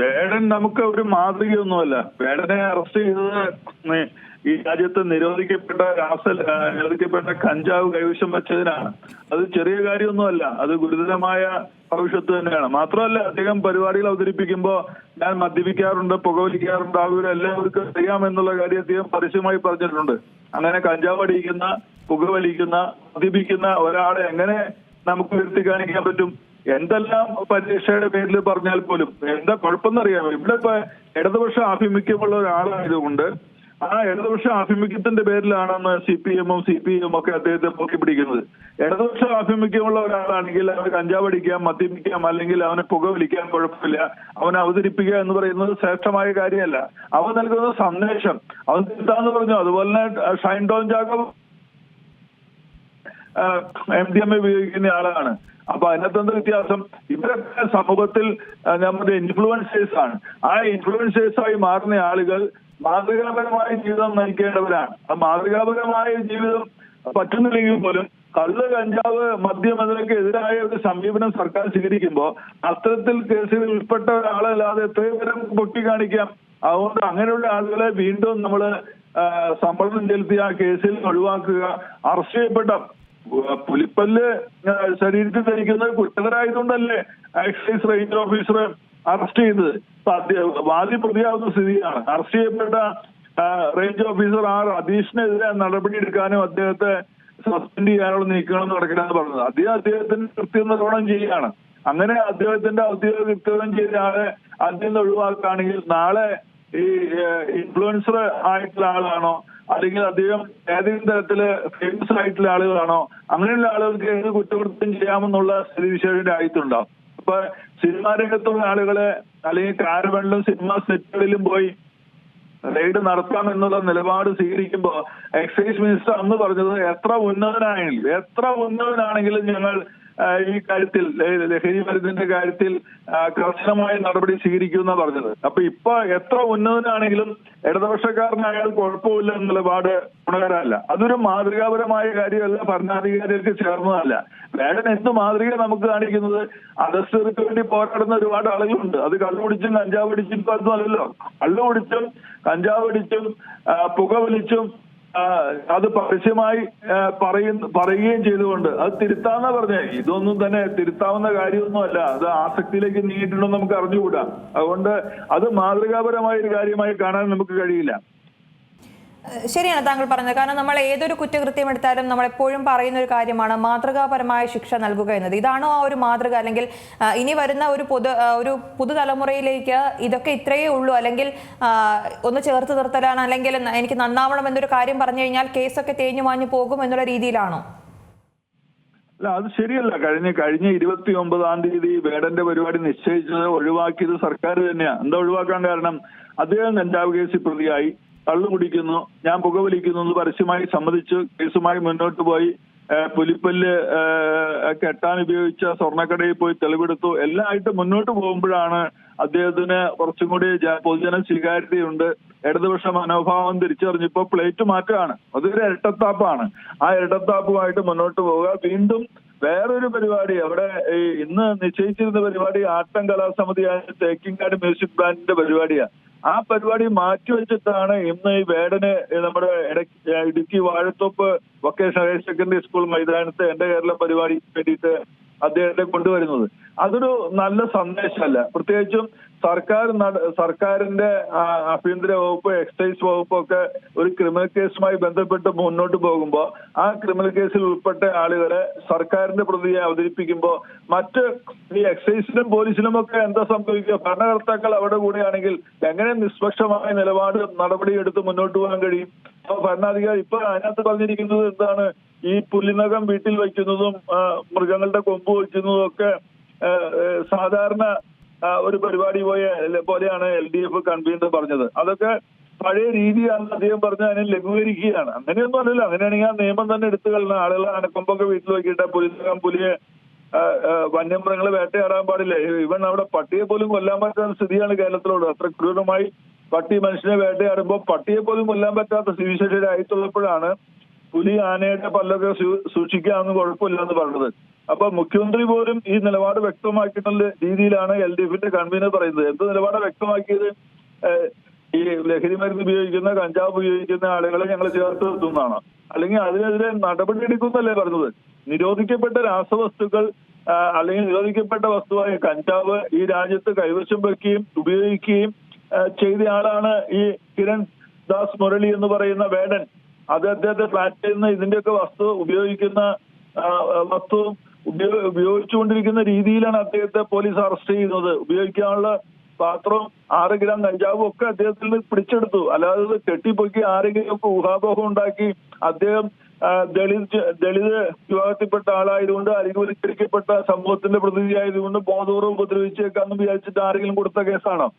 വേടൻ നമുക്ക് ഒരു മാതൃകയൊന്നുമല്ല. വേടനെ അറസ്റ്റ് ചെയ്തത് ഈ രാജ്യത്ത് നിരോധിക്കപ്പെട്ട രാസ നിരോധിക്കപ്പെട്ട കഞ്ചാവ് കൈവശം വെച്ചതിനാണ്. അത് ചെറിയ കാര്യമൊന്നുമല്ല. അത് ഗുരുതരമായ ഭവിഷ്യത്ത് തന്നെയാണ്. മാത്രമല്ല അദ്ദേഹം പരിപാടികൾ അവതരിപ്പിക്കുമ്പോൾ ഞാൻ മദ്യപിക്കാറുണ്ട് പുകവലിക്കാറുണ്ട് ആ എല്ലാവർക്കും അറിയാം എന്നുള്ള കാര്യം അദ്ദേഹം പരസ്യമായി പറഞ്ഞിട്ടുണ്ട്. അങ്ങനെ കഞ്ചാവ് അടിക്കുന്ന പുകവലിക്കുന്ന മദ്യപിക്കുന്ന ഒരാളെ എങ്ങനെ നമുക്ക് ഉയർത്തി കാണിക്കാൻ പറ്റും? എന്തെല്ലാം പരീക്ഷയുടെ പേരിൽ പറഞ്ഞാൽ പോലും എന്താ കുഴപ്പമെന്നറിയാമോ? ഇവിടെ ഇപ്പൊ ഇടതുപക്ഷ ആഭിമുഖ്യമുള്ള ഒരാളായതുകൊണ്ട് ആ ഇടതുപക്ഷ ആഭിമുഖ്യത്തിന്റെ പേരിലാണെന്ന് സി പി എമ്മും സി പി എമ്മും ഒക്കെ അദ്ദേഹത്തെ പൊക്കി പിടിക്കുന്നത് ഇടതുപക്ഷ ആഭിമുഖ്യമുള്ള ഒരാളാണെങ്കിൽ അവന് കഞ്ചാവ് അടിക്കാം മദ്യപിക്കാം അല്ലെങ്കിൽ അവനെ പുകവലിക്കാൻ കുഴപ്പമില്ല അവനെ അവതരിപ്പിക്കുക എന്ന് പറയുന്നത് ശ്രേഷ്ഠമായ കാര്യമല്ല. അവൻ നൽകുന്ന സന്ദേശം അവൻ എന്താന്ന് പറഞ്ഞു അതുപോലെ തന്നെ Shine Don Jacob M D M A ഉപയോഗിക്കുന്ന ആളാണ്. അപ്പൊ അതിനകത്ത് വ്യത്യാസം? ഇവരൊക്കെ സമൂഹത്തിൽ നമ്മുടെ ഇൻഫ്ലുവൻസേഴ്സ് ആണ്. ആ ഇൻഫ്ലുവൻസേഴ്സ് ആയി മാറുന്ന ആളുകൾ മാതൃകാപരമായ ജീവിതം നയിക്കേണ്ടവരാണ്. ആ മാതൃകാപരമായ ജീവിതം പറ്റുന്നില്ലെങ്കിൽ പോലും കള്ള് കഞ്ചാവ് മദ്യം അതിനൊക്കെ എതിരായ ഒരു സമീപനം സർക്കാർ സ്വീകരിക്കുമ്പോൾ അത്തരത്തിൽ കേസിൽ ഉൾപ്പെട്ട ഒരാളല്ലാതെ എത്രയും പൊക്കി കാണിക്കാം അതുകൊണ്ട് അങ്ങനെയുള്ള ആളുകളെ വീണ്ടും നമ്മൾ സമ്മർദ്ദം ചെലുത്തി ആ കേസിൽ ഒഴിവാക്കുക അറസ്റ്റ് ചെയ്യപ്പെട്ട പുലിപ്പല്ല് ശരീരത്തിൽ ധരിക്കുന്നത് കുറ്റകരായതുകൊണ്ടല്ലേ എക്സൈസ് റേഞ്ച് ഓഫീസർ അറസ്റ്റ് ചെയ്തത് വാദി പ്രതിയാവുന്ന സ്ഥിതിയാണ്. അറസ്റ്റ് ചെയ്യപ്പെട്ട റേഞ്ച് ഓഫീസർ ആർ അധീഷിനെതിരെ നടപടി എടുക്കാനും അദ്ദേഹത്തെ സസ്പെൻഡ് ചെയ്യാനുള്ള നീക്കങ്ങളും നടക്കില്ലെന്ന് പറഞ്ഞത്. അദ്ദേഹം അദ്ദേഹത്തിന് കൃത്യനിർവഹണം ചെയ്യുകയാണ് അങ്ങനെ അദ്ദേഹത്തിന്റെ ഔദ്യോഗിക കൃത്യനിർവഹണം ചെയ്ത ആളെ അതിൽ നിന്ന് ഒഴിവാക്കുകയാണെങ്കിൽ നാളെ ഈ ഇൻഫ്ലുവൻസർ ആയിട്ടുള്ള ആളാണോ അല്ലെങ്കിൽ അദ്ദേഹം ഏതെങ്കിലും തരത്തിൽ ഫേമസ് ആയിട്ടുള്ള ആളുകളാണോ അങ്ങനെയുള്ള ആളുകൾക്ക് ഏത് കുറ്റകൃത്യം ചെയ്യാമെന്നുള്ള സ്ഥിതിവിശേഷം ആയിട്ടുണ്ടാവും അപ്പൊ സിനിമാ രംഗത്തുള്ള ആളുകളെ അല്ലെങ്കിൽ കാരവണിലും സിനിമാ സെറ്റുകളിലും പോയി റെയ്ഡ് നടത്താം എന്നുള്ള നിലപാട് സ്വീകരിക്കുമ്പോൾ എക്സൈസ് മിനിസ്റ്റർ അന്ന് പറഞ്ഞത് എത്ര ഉന്നതനാണെങ്കിലും എത്ര ഉന്നതനാണെങ്കിലും ഞങ്ങൾ ഈ കാര്യത്തിൽ ലഹരി മരുന്നിന്റെ കാര്യത്തിൽ കർശനമായ നടപടി സ്വീകരിക്കുമെന്നാ പറഞ്ഞത്. അപ്പൊ ഇപ്പൊ എത്ര ഉന്നതനാണെങ്കിലും ഇടതുപക്ഷക്കാരനായാൽ കുഴപ്പമില്ല എന്ന നിലപാട് ഗുണകരമല്ല. അതൊരു മാതൃകാപരമായ കാര്യമല്ല ഭരണാധികാരികൾക്ക് ചേർന്നതല്ല. വേടൻ എന്ത് മാതൃക നമുക്ക് കാണിക്കുന്നത്? അധസ്ഥർക്ക് വേണ്ടി പോരാടുന്ന ഒരുപാട് ആളുകളുണ്ട്. അത് കള്ളുപിടിച്ചും കഞ്ചാവ് പിടിച്ചും അല്ലല്ലോ. കള്ളുപിടിച്ചും കഞ്ചാവ് പിടിച്ചും പുക പുകവലിച്ചും ആ, അത് പരസ്യമായി പറയുകയും ചെയ്തുകൊണ്ട്. അത് തിരുത്താന്ന പറഞ്ഞേ. ഇതൊന്നും തന്നെ തിരുത്താവുന്ന കാര്യമൊന്നുമല്ല. അത് ആസക്തിയിലേക്ക് നീങ്ങിയിട്ടുണ്ടെന്ന് നമുക്ക് അറിഞ്ഞുകൂടാ. അതുകൊണ്ട് അത് മാതൃകാപരമായ ഒരു കാര്യമായി കാണാൻ നമുക്ക് കഴിയില്ല. ശരിയാണ് താങ്കൾ പറഞ്ഞത്. കാരണം നമ്മൾ ഏതൊരു കുറ്റകൃത്യം എടുത്താലും നമ്മൾ എപ്പോഴും പറയുന്ന ഒരു കാര്യമാണ് മാതൃകാപരമായ ശിക്ഷ നൽകുക എന്നത്. ഇതാണോ ആ ഒരു മാതൃക? അല്ലെങ്കിൽ ഇനി വരുന്ന ഒരു പൊതു ഒരു പുതുതലമുറയിലേക്ക് ഇതൊക്കെ ഇത്രയേ ഉള്ളൂ. അല്ലെങ്കിൽ ഒന്ന് ചേർത്ത് നിർത്തലാണ്. അല്ലെങ്കിൽ എനിക്ക് നന്നാവണം എന്നൊരു കാര്യം പറഞ്ഞു കഴിഞ്ഞാൽ കേസൊക്കെ തേഞ്ഞു മാഞ്ഞു പോകും എന്നുള്ള രീതിയിലാണോ? അല്ല അത് ശരിയല്ല. കഴിഞ്ഞ കഴിഞ്ഞ ഇരുപത്തി ഒമ്പതാം തീയതി വേടന്റെ പരിപാടി നിശ്ചയിച്ചത് ഒഴിവാക്കിയത് സർക്കാർ തന്നെയാണ് എന്താ ഒഴിവാക്കാൻ കാരണം? അദ്ദേഹം കഞ്ചാവ് കേസിൽ പ്രതിയായി. കള്ളു കുടിക്കുന്നു ഞാൻ പുകവലിക്കുന്നു എന്ന് പരസ്യമായി സമ്മതിച്ചു കേസുമായി മുന്നോട്ട് പോയി. പുലിപ്പല്ല് കെട്ടാൻ ഉപയോഗിച്ച സ്വർണക്കടയിൽ പോയി തെളിവെടുത്തു. എല്ലാം ആയിട്ട് മുന്നോട്ട് പോകുമ്പോഴാണ് അദ്ദേഹത്തിന് കുറച്ചും കൂടി പൊതുജന സ്വീകാര്യതയുണ്ട്. ഇടതുപക്ഷ മനോഭാവം തിരിച്ചറിഞ്ഞപ്പോ പ്ലേറ്റ് മാറ്റാണ്. അതൊരു ഇരട്ടത്താപ്പാണ്. ആ ഇരട്ടത്താപ്പുമായിട്ട് മുന്നോട്ട് പോവുക. വീണ്ടും വേറൊരു പരിപാടി. അവിടെ ഇന്ന് നിശ്ചയിച്ചിരുന്ന പരിപാടി ആട്ടം കലാസമിതിയായ തേക്കിങ്കാട് മ്യൂസിക് ബാൻഡിന്റെ പരിപാടിയാ ആ പരിപാടി മാറ്റിവെച്ചിട്ടാണ് ഇന്ന് ഈ വേടന് നമ്മുടെ Idukki Vazhathoppu vocational higher secondary school മൈതാനത്ത് എന്റെ കേരള പരിപാടിക്ക് വേണ്ടിയിട്ട് അദ്ദേഹത്തെ കൊണ്ടുവരുന്നത്. അതൊരു നല്ല സന്ദേശമല്ല. പ്രത്യേകിച്ചും സർക്കാർ സർക്കാരിന്റെ ആഭ്യന്തര വകുപ്പ് എക്സൈസ് വകുപ്പൊക്കെ ഒരു ക്രിമിനൽ കേസുമായി ബന്ധപ്പെട്ട് മുന്നോട്ട് പോകുമ്പോൾ ആ ക്രിമിനൽ കേസിൽ ഉൾപ്പെട്ട ആളുകളെ സർക്കാരിന്റെ പ്രതിയെ അവതരിപ്പിക്കുമ്പോൾ മറ്റ് ഈ എക്സൈസിനും പോലീസിനും ഒക്കെ എന്താ സംഭവിക്കുക? ഭരണകർത്താക്കൾ അവിടെ കൂടെയാണെങ്കിൽ എങ്ങനെ നിഷ്പക്ഷമായ നിലപാട് നടപടിയെടുത്ത് മുന്നോട്ട് പോകാൻ കഴിയും? അപ്പൊ ഭരണാധികാരി ഇപ്പൊ അതിനകത്ത് പറഞ്ഞിരിക്കുന്നത് എന്താണ്? ഈ പുല്ലിനകം വീട്ടിൽ വയ്ക്കുന്നതും മൃഗങ്ങളുടെ കൊമ്പ് വയ്ക്കുന്നതും ഒക്കെ സാധാരണ ഒരു പരിപാടി പോയ പോലെയാണ് എൽ ഡി എഫ് കൺവീനർ പറഞ്ഞത്. അതൊക്കെ പഴയ രീതിയാണെന്ന് അദ്ദേഹം പറഞ്ഞ് അതിനെ ലഘൂകരിക്കുകയാണ്. അങ്ങനെയൊന്നും അല്ലല്ലോ. അങ്ങനെയാണെങ്കിൽ ആ നിയമം തന്നെ എടുത്തു കളഞ്ഞ ആളുകൾ അനക്കൊമ്പൊക്കെ വീട്ടിൽ വയ്ക്കിട്ട് പുലിനകം പുലിയെ വന്യമൃഗങ്ങളെ വേട്ടയാടാൻ പാടില്ല. ഇവൻ അവിടെ പട്ടിയെ പോലും കൊല്ലാൻ പറ്റാത്ത സ്ഥിതിയാണ് കേരളത്തിലുള്ളത്. അത്ര ക്രൂരമായി പട്ടി മനുഷ്യനെ വേട്ടയാടുമ്പോൾ പട്ടിയെ പോലും കൊല്ലാൻ പറ്റാത്ത സ്ഥിതിവിശേഷരായിട്ടുള്ളപ്പോഴാണ് പുലി ആനയുടെ പല്ലൊക്കെ സൂക്ഷിക്കാമെന്ന് കുഴപ്പമില്ലെന്ന് പറഞ്ഞത്. അപ്പൊ മുഖ്യമന്ത്രി പോലും ഈ നിലപാട് വ്യക്തമാക്കിയിട്ടുള്ള രീതിയിലാണ് എൽ ഡി എഫിന്റെ കൺവീനർ പറയുന്നത്. എന്ത് നിലപാട് വ്യക്തമാക്കിയത്? ഈ ലഹരി മരുന്ന് ഉപയോഗിക്കുന്ന കഞ്ചാവ് ഉപയോഗിക്കുന്ന ആളുകളെ ഞങ്ങൾ ചേർത്ത് നിർത്തുന്നതാണ്. അല്ലെങ്കിൽ അതിനെതിരെ നടപടി എടുക്കുന്നല്ലേ പറഞ്ഞത്? നിരോധിക്കപ്പെട്ട രാസവസ്തുക്കൾ അല്ലെങ്കിൽ നിരോധിക്കപ്പെട്ട വസ്തുവായ കഞ്ചാവ് ഈ രാജ്യത്ത് കൈവശം വെക്കുകയും ഉപയോഗിക്കുകയും ചെയ്തയാളാണ് ഈ കിരൺ ദാസ് മുരളി എന്ന് പറയുന്ന വേടൻ. അദ്ദേഹത്തെ ഫ്ലാറ്റിൽ നിന്ന് ഇതിന്റെയൊക്കെ വസ്തു ഉപയോഗിക്കുന്ന വസ്തുവും വസ്തു ഉപയോ- ഉപയോഗിച്ചുകൊണ്ടിരിക്കുന്ന രീതിയിലാണ് അദ്ദേഹത്തെ പോലീസ് അറസ്റ്റ് ചെയ്യുന്നത്. ഉപയോഗിക്കാനുള്ള പാത്രവും ആറ് ഗ്രാം കഞ്ചാവും ഒക്കെ അദ്ദേഹത്തിൽ നിന്ന് പിടിച്ചെടുത്തു. അല്ലാതെ കെട്ടിപ്പൊക്കി ആരെങ്കിലും ഒക്കെ ഊഹാപോഹം ഉണ്ടാക്കി അദ്ദേഹം ദളിത് ദളിത് വിഭാഗത്തിൽപ്പെട്ട ആളായതുകൊണ്ട് അരികുവൽക്കരിക്കപ്പെട്ട സമൂഹത്തിന്റെ പ്രതിനിധി ആയതുകൊണ്ട് ബോധപൂർവം ഉപദ്രവിച്ചേക്കാന്ന് വിചാരിച്ചിട്ട് ആരെങ്കിലും കൊടുത്ത കേസാണോ?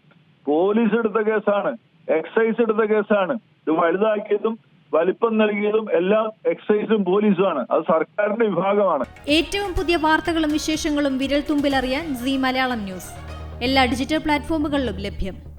പോലീസ് എടുത്ത കേസാണ്. എക്സൈസ് എടുത്ത കേസാണ്. ഇത് വലുതാക്കിയതും വലിപ്പം നൽകിയതും എല്ലാം എക്സൈസും പോലീസുമാണ്. അത് സർക്കാരിന്റെ വിഭാഗമാണ്. ഏറ്റവും പുതിയ വാർത്തകളും വിശേഷങ്ങളും വിരൽ തുമ്പിലറിയാൻ സി മലയാളം ന്യൂസ്. എല്ലാ ഡിജിറ്റൽ പ്ലാറ്റ്ഫോമുകളിലും ലഭ്യം.